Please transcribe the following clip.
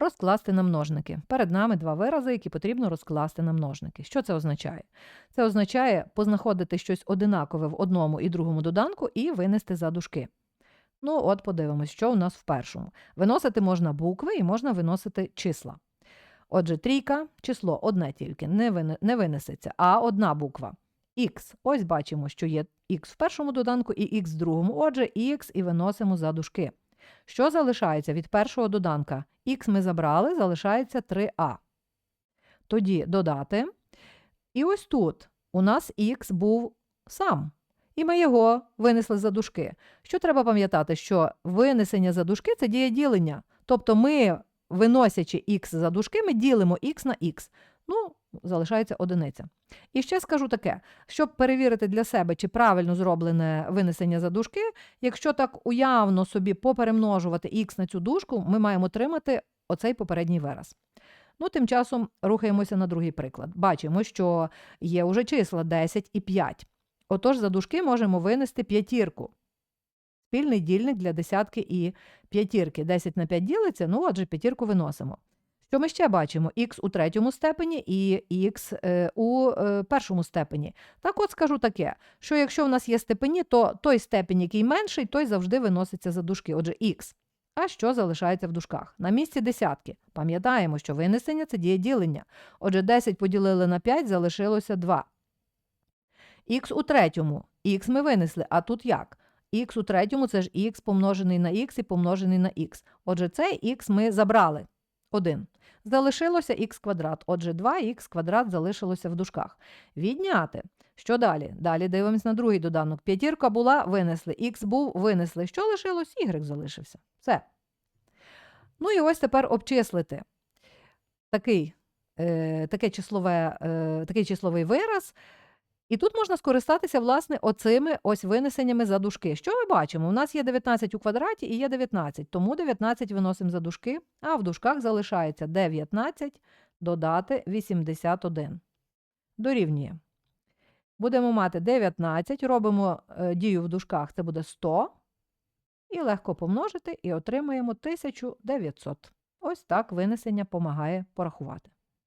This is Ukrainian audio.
Розкласти на множники. Перед нами два вирази, які потрібно розкласти на множники. Що це означає? Це означає познаходити щось одинакове в одному і другому доданку і винести за дужки. Ну, от подивимось, що у нас в першому. Виносити можна букви і можна виносити числа. Отже, трійка число одне тільки, не, винесеться, а одна буква. Х. Ось бачимо, що є х в першому доданку і х в другому. Отже, х і виносимо за дужки. Що залишається від першого доданка? Х ми забрали, залишається 3а. Тоді додати. І ось тут у нас х був сам. І ми його винесли за дужки. Що треба пам'ятати, що винесення за дужки це діє ділення. Тобто ми, виносячи х за дужки, ми ділимо х на х. Ну, залишається одиниця. І ще скажу таке: щоб перевірити для себе, чи правильно зроблене винесення за дужки, якщо так уявно собі поперемножувати х на цю дужку, ми маємо отримати оцей попередній вираз. Ну, тим часом рухаємося на другий приклад. Бачимо, що є уже числа 10 і 5. Отож, за дужки можемо винести п'ятірку. Спільний дільник для десятки і п'ятірки. 10 на 5 ділиться, ну отже, п'ятірку виносимо. Що ми ще бачимо? Х у третьому степені і х е, у е, першому степені. Так от скажу таке, що якщо в нас є степені, то той степень, який менший, той завжди виноситься за дужки. Отже, х. А що залишається в дужках? На місці десятки. Пам'ятаємо, що винесення це діє ділення. Отже, 10 поділили на 5, залишилося 2. Х у третьому. Х ми винесли, а тут як? Х у третьому це ж х помножений на х і помножений на х. Отже, цей х ми забрали. 1. Залишилося х квадрат. Отже, 2х квадрат залишилося в дужках. Відняти. Що далі? Далі дивимось на другий доданок. П'ятірка була, винесли. Х був, винесли. Що лишилось? Y залишився. Все. Ну і ось тепер обчислити такий, е, таке числове, е, такий числовий вираз. І тут можна скористатися, власне, оцими ось винесеннями за дужки. Що ми бачимо? У нас є 19 у квадраті і є 19, тому 19 виносимо за дужки, а в дужках залишається 19 додати 81. Дорівнює. Будемо мати 19, робимо е, дію в дужках, це буде 100. І легко помножити, і отримаємо 1900. Ось так винесення допомагає порахувати.